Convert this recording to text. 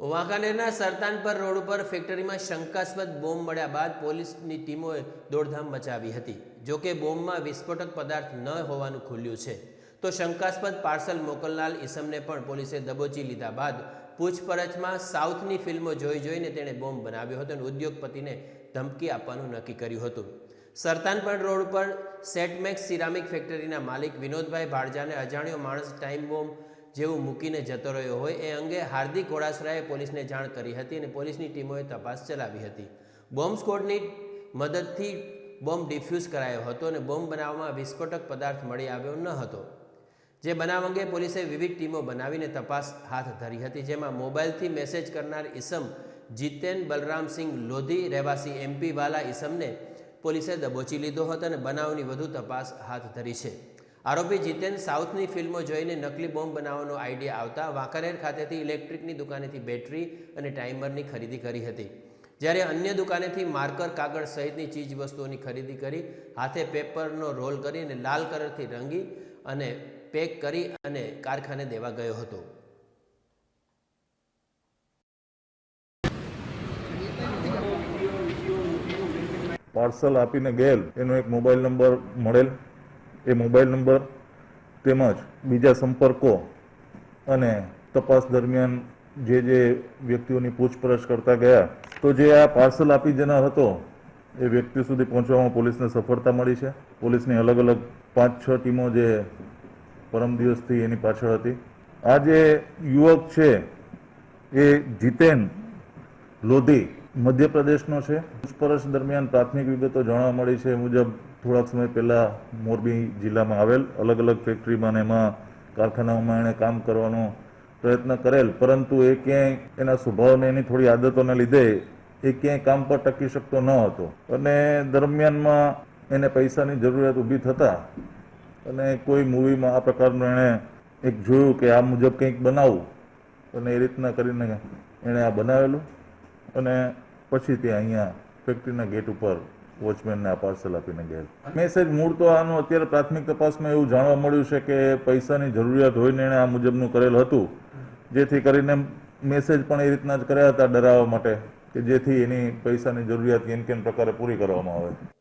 વાંકાનેરના સરતાનપર road ઉપર ફેક્ટરીમાં શંકાસ્પદ બોમ્બ મળ્યા બાદ પોલીસની ટીમોએ દોડધામ મચાવી હતી. જો કે બોમ્બમાં વિસ્ફોટક પદાર્થ ન હોવાનું ખુલ્યું છે. તો શંકાસ્પદ પાર્સલ મોકલનાર ઈસમને પણ પોલીસે દબોચી લીધા બાદ પૂછપરછમાં સાઉથની ફિલ્મો જોઈ જોઈને તેણે બોમ્બ બનાવ્યો હતો અને ઉદ્યોગપતિને ધમકી આપવાનું નક્કી કર્યું હતું. સરતાનપર રોડ ઉપર સેટમેક્સ સિરામિક ફેક્ટરીના માલિક વિનોદભાઈ ભાડજાને અજાણ્યો માણસ ટાઈમ બોમ્બ જેવું મૂકીને જતો રહ્યો હોય, એ અંગે હાર્દિક ઘોડાસરાએ પોલીસને જાણ કરી હતી અને પોલીસની ટીમોએ તપાસ ચલાવી હતી. બોમ્બ સ્કોડની મદદથી બોમ્બ ડિફ્યુઝ કરાયો હતો અને બોમ્બ બનાવવામાં વિસ્ફોટક પદાર્થ મળી આવ્યો ન હતો. જે બનાવ અંગે પોલીસે વિવિધ ટીમો બનાવીને તપાસ હાથ ધરી હતી, જેમાં મોબાઈલથી મેસેજ કરનાર ઈસમ જીતેન બલરામસિંહ લોધી, રહેવાસી એમપી વાલા ઈસમને પોલીસે દબોચી લીધો હતો અને બનાવની વધુ તપાસ હાથ ધરી છે. આરોપી જીતેન સાઉથની ફિલ્મો જોઈને નકલી બોમ્બ બનાવવાનો આઈડિયા આવતા વાંકાનેર ખાતેથી ઇલેક્ટ્રિકની દુકાનેથી બેટરી અને ટાઈમરની ખરીદી કરી હતી. જ્યારે અન્ય દુકાનેથી માર્કર કાગળ સહિતની ચીજ વસ્તુઓની ખરીદી કરી, હાથે પેપરનો રોલ કરી અને લાલ કલરથી રંગી અને પેક કરી અને કારખાને દેવા ગયો હતો. પાર્સલ આપીને ગયેલ. એનો એક મોબાઈલ નંબર મળેલ. એ મોબાઈલ નંબર, તેમજ બીજા સંપર્કો અને તપાસ દરમિયાન જે જે વ્યક્તિઓની પૂછપરછ કરતા ગયા, તો જે આ પાર્સલ આપી જનાર હતો, એ વ્યક્તિ સુધી પહોંચવામાં પોલીસને સફળતા મળી છે. પોલીસની અલગ અલગ પાંચ, છ ટીમો જે પરમ દિવસથી એની પાછળ હતી. આ જે યુવક છે, એ જીતેન લોધી મધ્યપ્રદેશનો છે. પૂછપરછ દરમિયાન પ્રાથમિક વિગતો જાણવા મળી છે મુજબ થોડાક સમય પહેલાં મોરબી જિલ્લામાં આવેલ અલગ અલગ ફેક્ટરીમાં અને એમાં કારખાનાઓમાં એણે કામ કરવાનો પ્રયત્ન કરેલ. પરંતુ એ ક્યાંય એના સ્વભાવને, એની થોડી આદતોને લીધે એ ક્યાંય કામ પર ટકી શકતો ન હતો. અને દરમિયાનમાં એને પૈસાની જરૂરિયાત ઊભી થતા અને કોઈ મૂવીમાં આ પ્રકારનું એણે એક જોયું કે આ મુજબ કંઈક બનાવવું અને એ રીતના કરીને એણે આ બનાવેલું. અને પછી તે અહીંયા ફેક્ટરીના ગેટ ઉપર વોચમેનને આ પાર્સલ આપીને ગયા મેં સાહેબ મૂળ તો આનું અત્યારે પ્રાથમિક તપાસમાં એવું જાણવા મળ્યું છે કે પૈસાની જરૂરિયાત હોઈને એણે આ મુજબનું કરેલ હતું. જેથી કરીને મેસેજ પણ એ રીતના જ કર્યા હતા ડરાવવા માટે કે જેથી એની પૈસાની જરૂરિયાત કેમ કેન પ્રકારે પૂરી કરવામાં આવે.